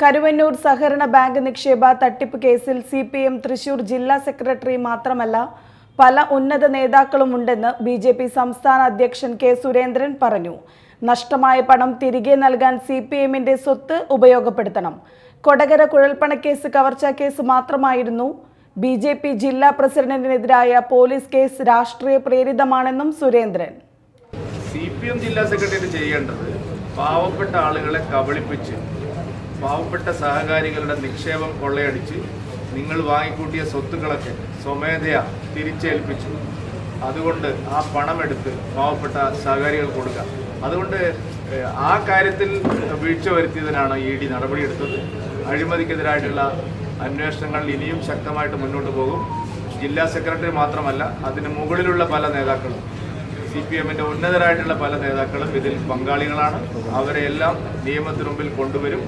കരുവന്നൂർ സഹകരണ ബാങ്ക് നിക്ഷേപ തട്ടിപ്പ് കേസിൽ സി പി എം തൃശൂർ ജില്ലാ സെക്രട്ടറി മാത്രമല്ല പല ഉന്നത നേതാക്കളുമുണ്ടെന്ന് ബി ജെ പി സംസ്ഥാന അധ്യക്ഷൻ കെ സുരേന്ദ്രൻ പറഞ്ഞു. നഷ്ടമായ പണം തിരികെ നൽകാൻ സി പി എമ്മിന്റെ സ്വത്ത് ഉപയോഗപ്പെടുത്തണം. കൊടകര കുഴൽപ്പണക്കേസ് കവർച്ചാ കേസ് മാത്രമായിരുന്നു. ബി ജെ പി ജില്ലാ പ്രസിഡന്റിനെതിരായ പോലീസ് കേസ് രാഷ്ട്രീയ പ്രേരിതമാണെന്നും സുരേന്ദ്രൻ. സി പി എം ജില്ലാ സെക്രട്ടറി ചെയ്യേണ്ടത് പാവപ്പെട്ട ആളുകളെ കബളിപ്പിച്ച് പാവപ്പെട്ട സഹകാരികളുടെ നിക്ഷേപം കൊള്ളയടിച്ച് നിങ്ങൾ വാങ്ങിക്കൂട്ടിയ സ്വത്തുക്കളൊക്കെ സ്വമേധയാ തിരിച്ചേൽപ്പിച്ചു. അതുകൊണ്ട് ആ പണമെടുത്ത് പാവപ്പെട്ട സഹകാരികൾ കൊടുക്കുക. അതുകൊണ്ട് ആ കാര്യത്തിൽ വീഴ്ച വരുത്തിയതിനാണ് ഇ ഡി നടപടിയെടുത്തത്. അഴിമതിക്കെതിരായിട്ടുള്ള അന്വേഷണങ്ങൾ ഇനിയും ശക്തമായിട്ട് മുന്നോട്ട് പോകും. ജില്ലാ സെക്രട്ടറി മാത്രമല്ല അതിന് മുകളിലുള്ള പല നേതാക്കളും സി പി എമ്മിന്റെ ഉന്നതരായിട്ടുള്ള പല നേതാക്കളും ഇതിൽ പങ്കാളികളാണ്. അവരെ എല്ലാം നിയമത്തിന് മുമ്പിൽ കൊണ്ടുവരും.